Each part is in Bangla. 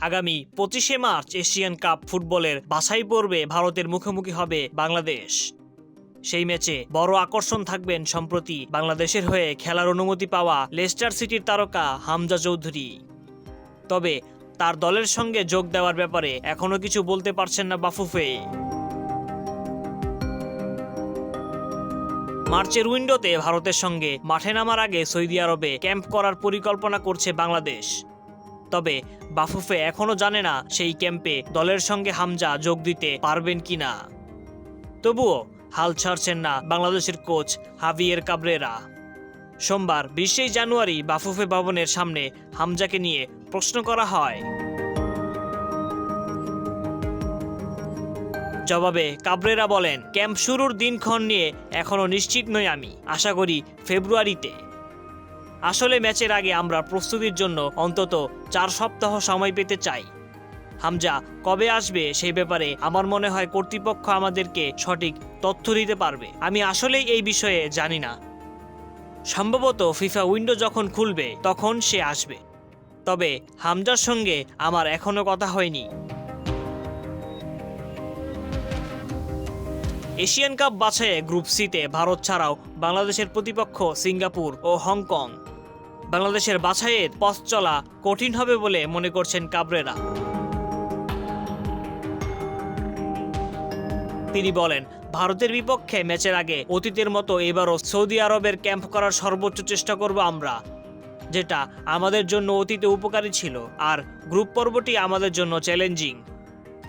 আগামী পঁচিশে মার্চ এশিয়ান কাপ ফুটবলের বাছাই পর্বে ভারতের মুখোমুখি হবে বাংলাদেশ। সেই ম্যাচে বড় আকর্ষণ থাকবেন সম্প্রতি বাংলাদেশের হয়ে খেলার অনুমতি পাওয়া লেস্টার সিটির তারকা হামজা চৌধুরী। তবে তার দলের সঙ্গে যোগ দেওয়ার ব্যাপারে এখনও কিছু বলতে পারছেন না বাফুফে। মার্চের উইন্ডোতে ভারতের সঙ্গে মাঠে নামার আগে সৌদি আরবে ক্যাম্প করার পরিকল্পনা করছে বাংলাদেশ। তবে বাফুফে এখনও জানে না সেই ক্যাম্পে দলের সঙ্গে হামজা যোগ দিতে পারবেন কিনা তবুও হাল ছাড়ছেন না বাংলাদেশের কোচ হাভিয়ের কাবরেরা। সোমবার বিশে জানুয়ারি বাফুফে ভবনের সামনে হামজাকে নিয়ে প্রশ্ন করা হয়। জবাবে কাবরেরা বলেন, ক্যাম্প শুরুর দিনক্ষণ নিয়ে এখনও নিশ্চিত নই আমি। আশা করি ফেব্রুয়ারিতে। আসলে ম্যাচের আগে আমরা প্রস্তুতির জন্য অন্তত চার সপ্তাহ সময় পেতে চাই। হামজা, কবে আসবে সেই ব্যাপারে আমার মনে হয় কর্তৃপক্ষ আমাদেরকে সঠিক তথ্য দিতে পারবে। আমি আসলেই এই বিষয়ে জানি না। সম্ভবত ফিফা উইন্ডো যখন খুলবে, তখন সে আসবে। তবে হামজার সঙ্গে আমার এখনও কথা হয়নি। এশিয়ান কাপ বাছাইয়ে গ্রুপ সিতে ভারত ছাড়াও বাংলাদেশের প্রতিপক্ষ সিঙ্গাপুর ও হংকং। বাংলাদেশের বাছাইয়ের পথ চলা কঠিন হবে বলে মনে করছেন কাবরেরা। তিনি বলেন, ভারতের বিপক্ষে ম্যাচের আগে অতীতের মতো এবারও সৌদি আরবের ক্যাম্প করার সর্বোচ্চ চেষ্টা করব আমরা, যেটা আমাদের জন্য অতীতে উপকারী ছিল, আর গ্রুপ পর্বটি আমাদের জন্য চ্যালেঞ্জিং।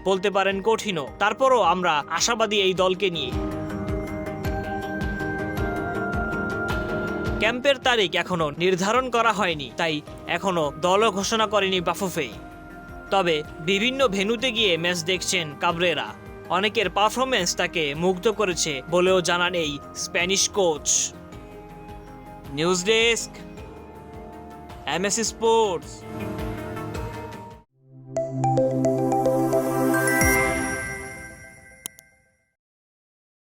বলতে পারেন কঠিনও। তারপরও আমরা আশাবাদী এই দলকে নিয়ে। ক্যাম্পের তারিখ এখনও নির্ধারণ করা হয়নি, তাই এখনও দলও ঘোষণা করেনি বাফুফে। তবে বিভিন্ন ভেন্যুতে গিয়ে ম্যাচ দেখছেন কাবরেরা। অনেকের পারফরমেন্স তাকে মুগ্ধ করেছে বলেও জানান এই Spanish coach. News desk MAC sports.